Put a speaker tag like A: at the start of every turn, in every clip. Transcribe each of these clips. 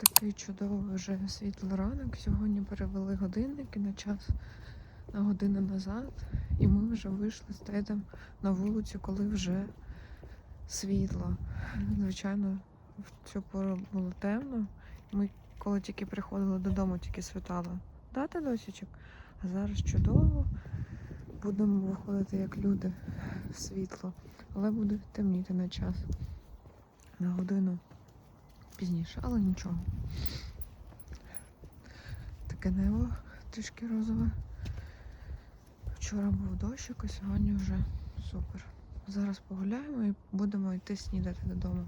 A: Такий чудовий вже світлий ранок. Сьогодні перевели годинники на час на годину назад. І ми вже вийшли з Тедом на вулицю, коли вже світло. Звичайно, в цю пору було темно. Ми коли тільки приходили додому, тільки світало. Да, Тедосічок? А зараз чудово. Будемо виходити як люди в світло, але буде темніти на час. На годину пізніше, але нічого. Таке небо трішки розове. Вчора був дощик, а сьогодні вже супер. Зараз погуляємо і будемо йти снідати додому.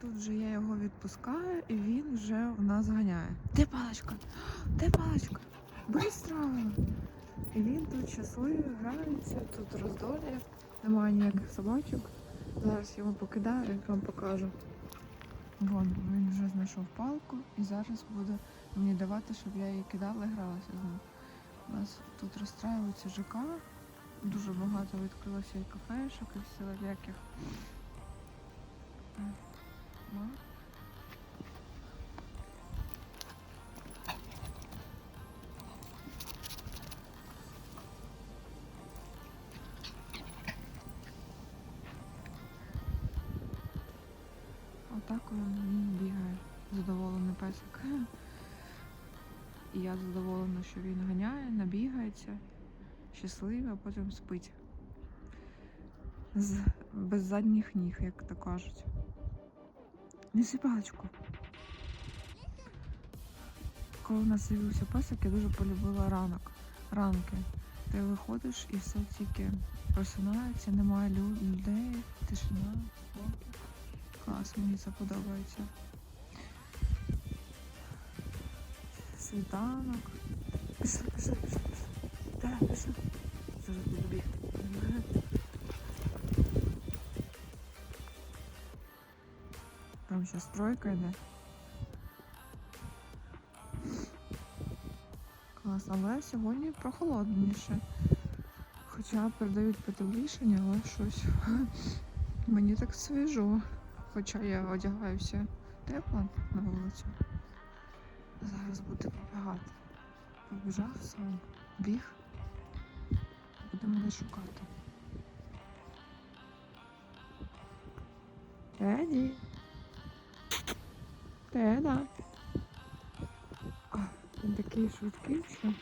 A: Тут вже я його відпускаю і він вже в нас ганяє. Де паличка? Де паличка? Бистро! І він тут щасливий, грається, тут роздолі, немає ніяких собачок. Зараз його покидаю і вам покажу. Вон, він вже знайшов палку і зараз буде мені давати, щоб я її кидала і гралася з ним. У нас тут розстраюється ЖК, дуже багато відкрилося і кафешок, і всіляких. Він бігає, задоволений песик. І я задоволена, що він ганяє, набігається, щасливий, а потім спить. З, без задніх ніг, як то кажуть. Неси паличку. Коли у нас з'явився песик, я дуже полюбила ранок. Ранки. Ти виходиш і все тільки просинається, немає людей, тишина, спокій. Клас, мені це подобається. Світанок. Пішли, пішли, пішли. Так, пішли. Зараз буду бігти. Там ще стройка йде. Клас, але сьогодні прохолодніше. Хоча передають потеплішення, але щось мені так свіжо. Хоча я одягаюся тепло на вулицю. Зараз буде побігати. Побіжав сам, біг. Будемо мене шукати. Теді. Теда. Він такий швидкий, що.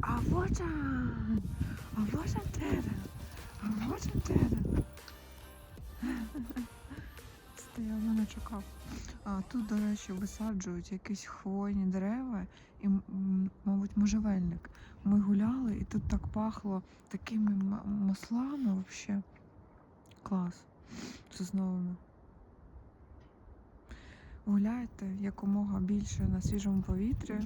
A: А вот он! А вот он Теда! Вот он Стояв, мене чекав. А, тут, до речі, висаджують якісь хвойні дерева і, мабуть, можжевельник. Ми гуляли і тут так пахло такими маслами взагалі. Клас. Сосновими. Гуляйте якомога більше на свіжому повітрі,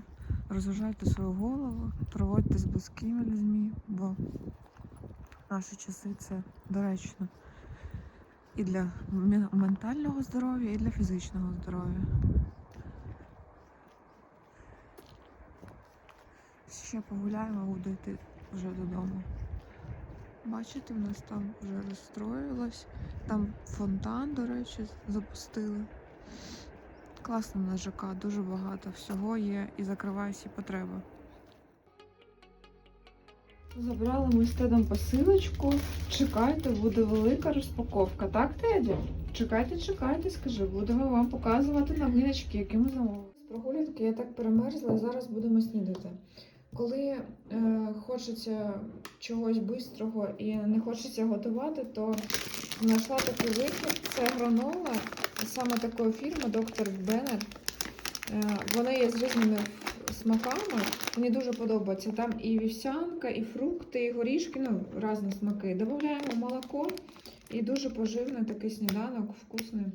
A: розважайте свою голову, проводьте з близькими людьми, бо наші часи це доречно і для ментального здоров'я, і для фізичного здоров'я. Ще погуляємо, буду йти вже додому. Бачите, в нас там вже розстроїлось. Там фонтан, до речі, запустили. Класно на ЖК, дуже багато всього є і закриває всі потреби. Забрали ми з Тедом посилочку. Чекайте, буде велика розпаковка, так, Теді? Чекайте, чекайте, скажи, будемо вам показувати новиночки, які ми замовили. З прогулянки я так перемерзла зараз будемо снідати. Коли е, хочеться чогось бистрого і не хочеться готувати, то знайшла такий вихід. Це гранола саме такої фірми Доктор Беннет. Е, Вони є з різними смаками. Мені дуже подобається. Там і вівсянка, і фрукти, і горішки, ну, різні смаки. Додаємо молоко і дуже поживний такий сніданок, вкусний,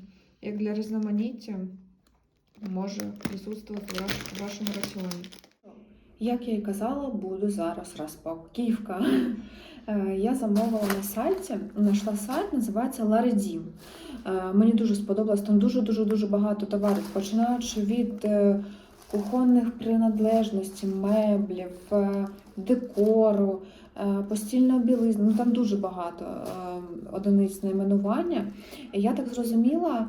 A: як для різноманіття може присутствувати в вашому раціоні.
B: Як я і казала, буде зараз розпаківка. Е, Я замовила на сайті, знайшла сайт, називається Ларедім. Мені дуже сподобалось, там дуже-дуже дуже багато товарів, починаючи від е, кухонних принадлежностей, меблів, е, декору, е, постільної білизни. Ну там дуже багато е, одиниць найменування. І я так зрозуміла,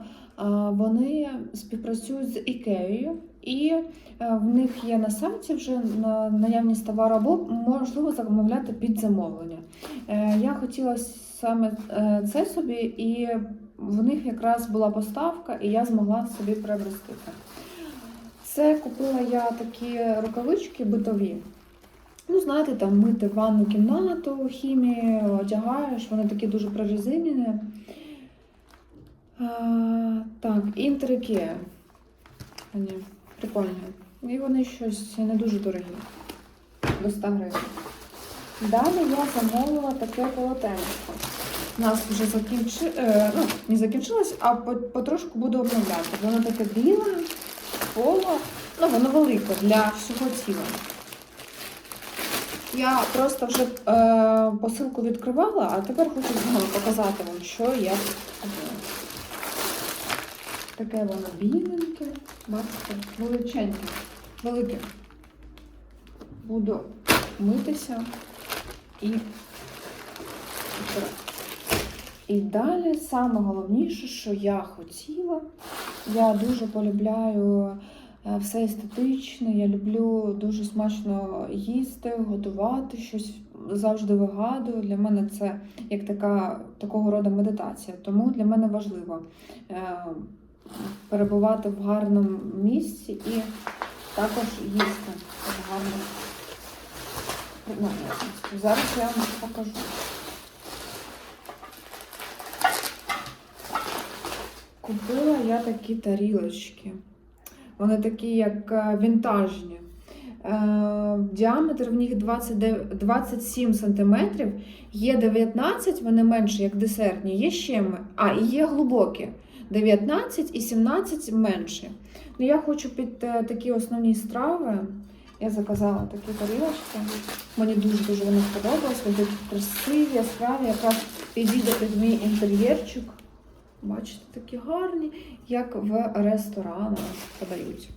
B: вони співпрацюють з Ікеєю, і в них є на сайті вже на наявність товару, або можливо замовляти під замовлення. Я хотіла саме це собі, і в них якраз була поставка, і я змогла собі приобрести це. Це купила я такі рукавички битові. Ну, знаєте, там мити ванну кімнату, хімії, одягаєш, вони такі дуже прорезинені. А, так, інтерикея. Вони прикольні. І вони щось не дуже дорогі. До 100 гривень. Далі я замовила таке полотенце. У нас вже закінчи... е, ну, не закінчилось, а потрошку буду обновляти. Воно таке біле, поло, ну воно велике для всього тіла. Я просто вже е, посилку відкривала, а тепер хочу знову показати вам, що я купила. Таке воно біленьке, бачите, величеньке, велике. Буду митися і і далі саме головніше, що я хотіла, я дуже полюбляю е, все естетичне, я люблю дуже смачно їсти, готувати щось завжди вигадую. Для мене це як така такого роду медитація. Тому для мене важливо е, перебувати в гарному місці і також їсти в гарних приналежностях. Зараз я вам покажу. Купила я такі тарілочки. Вони такі, як е, вінтажні. Е, Діаметр в них 29 27 см, є 19, вони менші, як десертні, є ще а, і є глибокі. 19 і 17 менші. Ну, я хочу під е, такі основні страви. Я заказала такі тарілочки. Мені дуже-дуже вони сподобались. Вони красиві, яскраві, якраз підійде під мій інтер'єрчик. Бачите, такі гарні, як в ресторанах подають.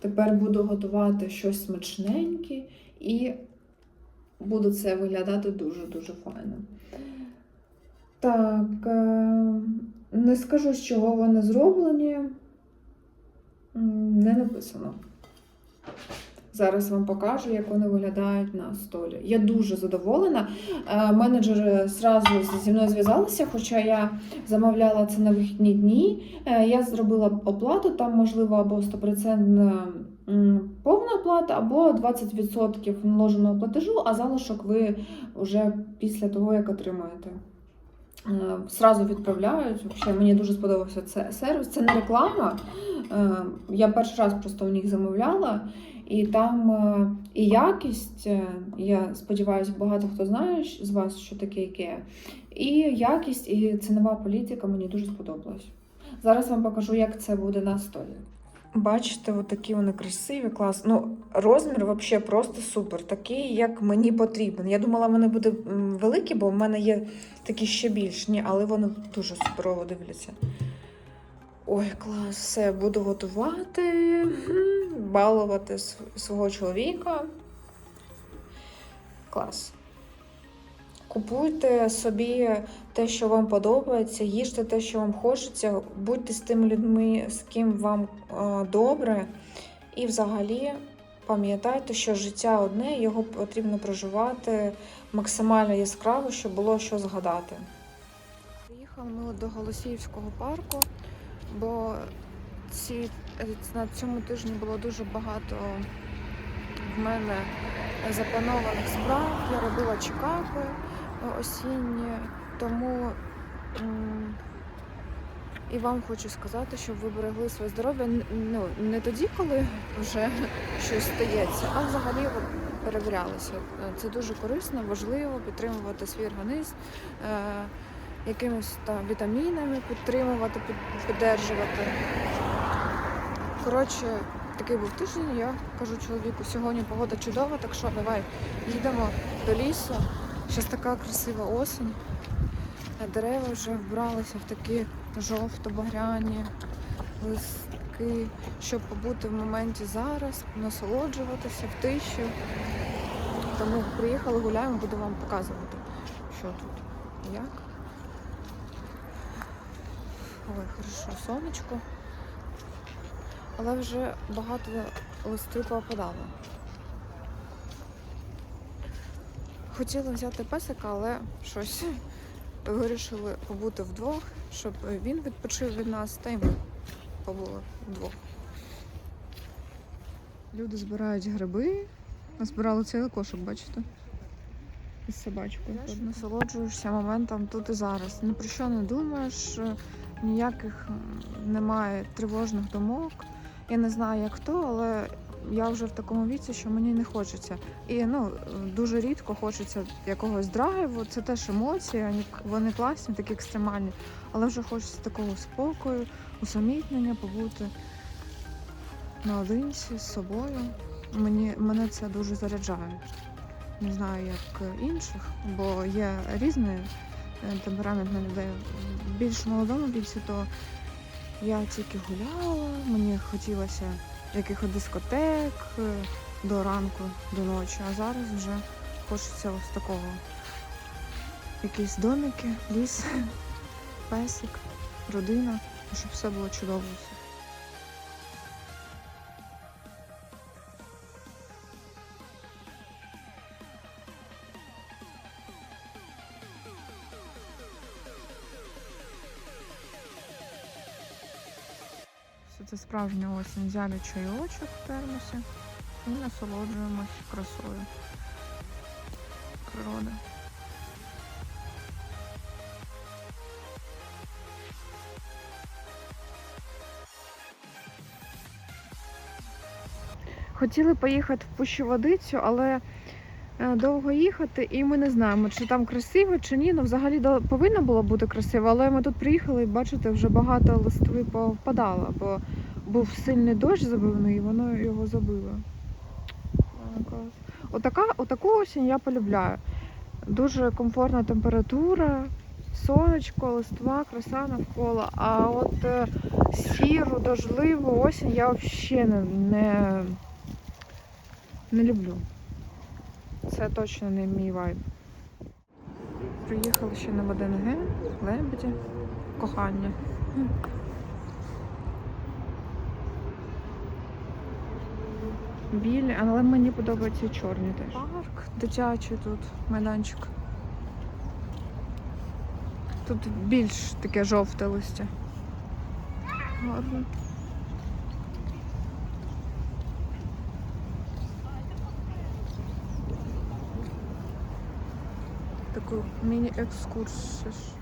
B: Тепер буду готувати щось смачненьке і буде це виглядати дуже-дуже файно. Так, е, не скажу, з чого вони зроблені. Не написано. Зараз вам покажу, як вони виглядають на столі. Я дуже задоволена. Е, Менеджери зразу зі мною зв'язалися, хоча я замовляла це на вихідні дні. Е, Я зробила оплату, там можливо або 100% повна оплата, або 20% наложеного платежу, а залишок ви вже після того, як отримаєте. Е, Зразу відправляють. Взагалі, мені дуже сподобався це сервіс. Це не реклама. Е, Я перший раз просто у них замовляла. І там е, і якість, е, я сподіваюся, багато хто знає з вас, що таке IKEA. І якість, і цінова політика мені дуже сподобалась. Зараз вам покажу, як це буде на столі. Бачите, от такі вони красиві, клас. Ну, розмір взагалі просто супер, такий, як мені потрібен. Я думала, вони буде великі, бо в мене є такі ще більші, але вони дуже суперово дивляться. Ой, клас, все, буду готувати, балувати свого чоловіка. Клас. Купуйте собі те, що вам подобається, їжте те, що вам хочеться, будьте з тими людьми, з ким вам е, добре. І взагалі пам'ятайте, що життя одне, його потрібно проживати максимально яскраво, щоб було що згадати. Приїхали ми до Голосіївського парку, бо ці, на цьому тижні було дуже багато в мене запланованих справ. Я робила чекапи е, осінні, тому і вам хочу сказати, щоб ви берегли своє здоров'я ну, не тоді, коли вже щось стається, а взагалі перевірялися. Е, Це дуже корисно, важливо підтримувати свій організм. Якимись там вітамінами підтримувати, під- піддержувати. Коротше, такий був тиждень. Я кажу чоловіку, сьогодні погода чудова, так що давай їдемо до лісу. Зараз така красива осінь. А дерева вже вбралися в такі жовто-багряні листки, щоб побути в моменті зараз, насолоджуватися в тиші.
A: Тому приїхали, гуляємо, буду вам показувати, що тут, як. Ой, хорошо, сонечко. Але вже багато листів попадало. Хотіла взяти песика, але щось вирішили побути вдвох, щоб він відпочив від нас, та й ми побули вдвох. Люди збирають гриби. Назбирали цілий кошик, бачите? Із собачкою. Насолоджуєшся моментом тут і зараз. Ні про що не думаєш, ніяких немає тривожних думок. Я не знаю, як хто, але я вже в такому віці, що мені не хочеться. І ну дуже рідко хочеться якогось драйву. Це теж емоції, вони- класні, такі екстремальні. Але вже хочеться такого спокою, усамітнення, побути наодинці з собою. Мені мене це дуже заряджає. Не знаю, як інших, бо є різний е, темперамент на людей. Більш молодому більше, то я тільки гуляла, мені хотілося якихось дискотек е, до ранку, до ночі, а зараз вже хочеться ось такого. Якісь домики, ліс, песик, родина, щоб все було чудово. Все це справжня осінь. Взяли чайочок в термосі і насолоджуємось красою природи. Хотіли поїхати в Пущу-Водицю, але е, довго їхати, і ми не знаємо, чи там красиво, чи ні. Ну, взагалі повинно було бути красиво, але ми тут приїхали і бачите, вже багато листви повпадало, бо був сильний дощ забивний, і воно його забило. Отака, отаку осінь я полюбляю. Дуже комфортна температура, сонечко, листва, краса навколо. А от е, сіру, дождливу осінь я взагалі не, не, не люблю. Це точно не мій вайб. Приїхали ще на ВДНГ, лебеді, кохання. Білі, але мені подобаються і чорні теж. Парк дитячий тут, майданчик. Тут більш таке жовте листя. Гарно. Міні-екскурсію.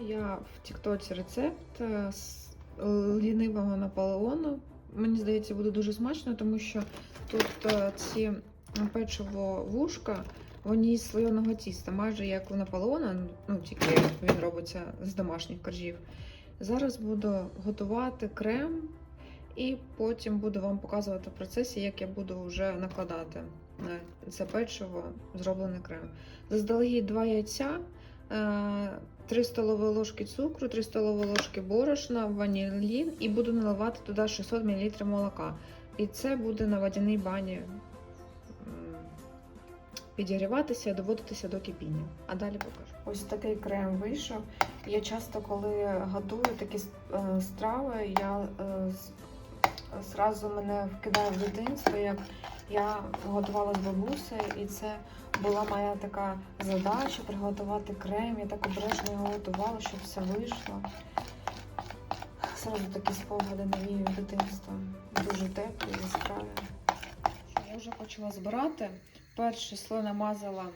A: Я в Тіктоці рецепт е, з лінивого Наполеону. Мені здається, буде дуже смачно, тому що тут е, ці печиво вушка, вони із слоєного тіста, майже як у Наполеона, ну тільки він робиться з домашніх коржів. Зараз буду готувати крем і потім буду вам показувати в процесі, як я буду вже накладати на це печиво зроблений крем. Заздалегідь два яйця. Е, 3 столові ложки цукру, 3 столові ложки борошна, ванілін і буду наливати туди 600 мл молока. І це буде на водяній бані підігріватися доводитися до кипіння. А далі покажу. Ось такий крем вийшов. Я часто, коли готую такі е, страви, я е, зразу мене вкидає в дитинство, як
C: Я готувала з бабусею, і це була моя така задача приготувати крем. Я так обережно його готувала, щоб все вийшло. Зразу такі спогади навіюють дитинства. Дуже теплі, яскраві.
A: Я вже почала збирати. Перший слой намазала,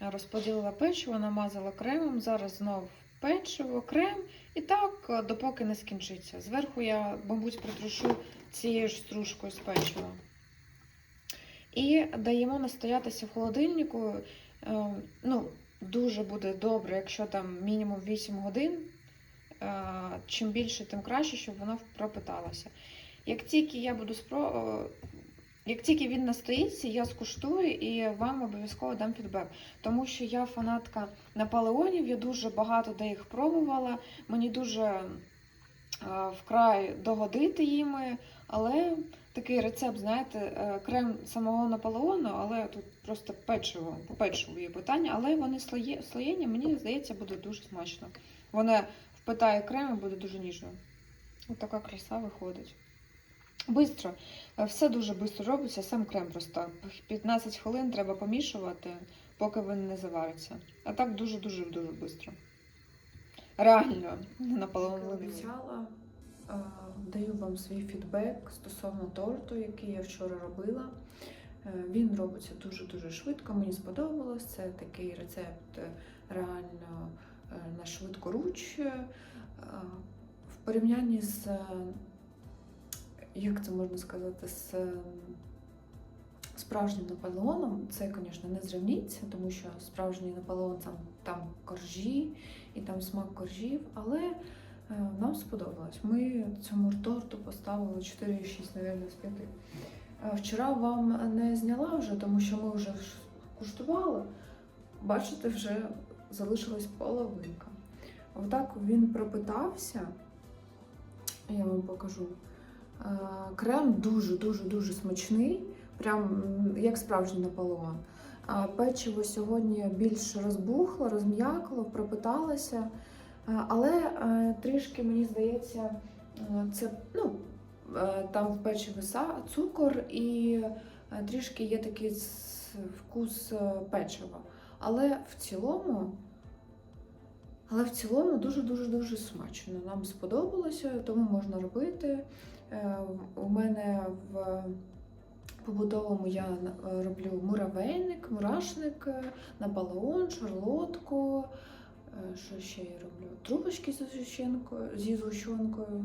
A: розподілила печиво, намазала кремом. Зараз знов печиво, крем. І так, е, допоки не скінчиться. Зверху я, мабуть, притрушу цією ж стружкою з печива. І даємо настоятися в холодильнику. Е, Ну, дуже буде добре, якщо там мінімум 8 годин. Е, Чим більше, тим краще, щоб воно пропиталося. Як тільки я буду спро... е, як тільки він настоїться, я скуштую і вам обов'язково дам фідбек. Тому що я фанатка наполеонів, я дуже багато де їх пробувала. Мені дуже вкрай догодити їми, але такий рецепт, знаєте, е, крем самого Наполеону, але тут просто печиво, по печиву є питання, але вони слоє, слоєння, мені здається, буде дуже смачно. Воно впитає крем і буде дуже ніжно. Ось така краса виходить. Бистро. Е, Все дуже швидко робиться, сам крем просто 15 хвилин треба помішувати, поки він не завариться. А так дуже-дуже дуже швидко. Реально, Наполеон
B: і обіцяла, даю вам свій фідбек стосовно торту, який я вчора робила. Е, Він робиться дуже-дуже швидко, мені сподобалось. Це такий рецепт е, реально е, на швидкоруч. Е, В порівнянні з, е, як це можна сказати, з е, справжнім Наполеоном, це, звісно, не зрівніться, тому що справжній Наполеон там, там коржі і там смак коржів, але е, нам сподобалось. Ми цьому торту поставили 4,6, мабуть, з 5. Е, Вчора вам не зняла вже, тому що ми вже куштували. Бачите, вже залишилась половинка. Отак він пропитався. Я вам покажу. Е, Крем дуже-дуже-дуже смачний, прям як справжній Наполеон. Печиво сьогодні більш розбухло, розм'якло, пропиталося. Е, Але е, трішки, мені здається, е, це ну, там в печиві цукор і трішки є такий вкус печива. Але в цілому, але в цілому дуже-дуже дуже смачно. Нам сподобалося, тому можна робити. У мене в побутовому я роблю муравейник, мурашник, наполеон, шарлотку. Е, Що ще я роблю? Трубочки згущенкою, зі згущенкою.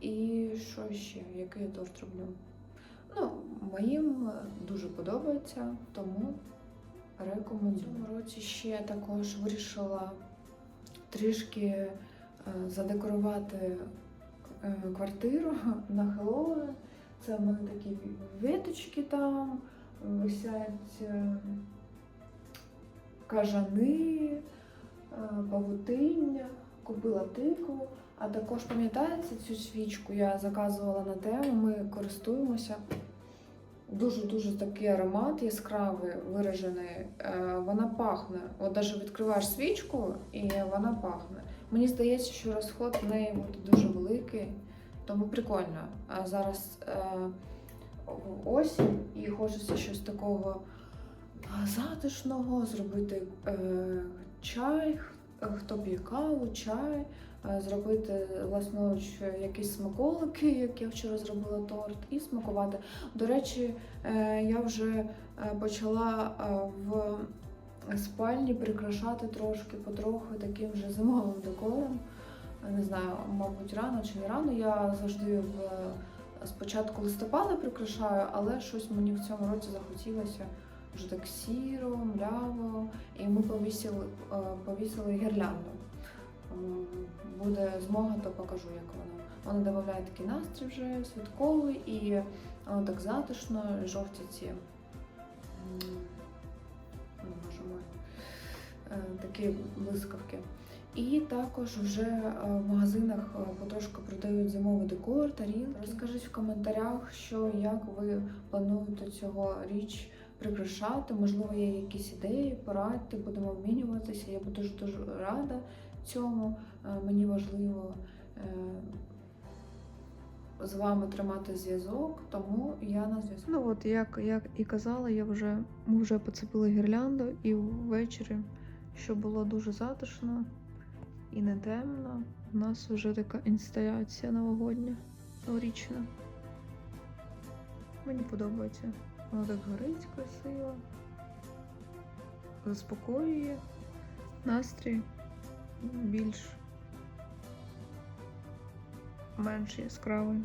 B: І що ще? Який я торт роблю? Ну, моїм е, дуже подобається, тому рекомендую. В цьому році ще також вирішила трішки е, задекорувати квартиру на Хеллоуін. Це в мене такі віточки там, висять кажани, е, павутиння, купила тикву. А також пам'ятаєте цю свічку я заказувала на тему, ми користуємося. Дуже-дуже такий аромат яскравий, виражений. Е, Вона пахне. От навіть відкриваєш свічку і вона пахне. Мені здається, що розход в неї буде дуже великий, тому прикольно. А зараз е, осінь і хочеться щось такого затишного, зробити е, чай, хто п'є каву, чай, е, зробити власноруч якісь смаколики, як я вчора зробила торт, і смакувати. До речі, е, я вже е, почала е, в спальні прикрашати трошки потроху таким вже зимовим декором. Не знаю, мабуть, рано чи не рано. Я завжди в з початку листопада прикрашаю, але щось мені в цьому році захотілося вже так сіро, мляво, і ми повісили, е, повісили гірлянду. Буде змога, то покажу, як воно. Воно додає такий настрій вже святковий і воно так затишно, жовті ці. Ну, боже мой, е, такі блискавки. І також вже е, в магазинах е, потрошку продають зимовий декор, тарілки. Розкажіть в коментарях, що як ви плануєте цього річ прикрашати. Можливо, є якісь ідеї, порадьте, будемо обмінюватися. Я буду дуже дуже рада цьому. Е, Мені важливо е, з вами тримати зв'язок, тому я на зв'язку.
C: Ну от, як, як і казала, я вже, вже поцепили гірлянду і ввечері, що було дуже затишно і не темно, у нас вже така інсталяція новогодня, новорічна. Мені подобається. Воно так горить красиво, заспокоює настрій більш менш яскравий.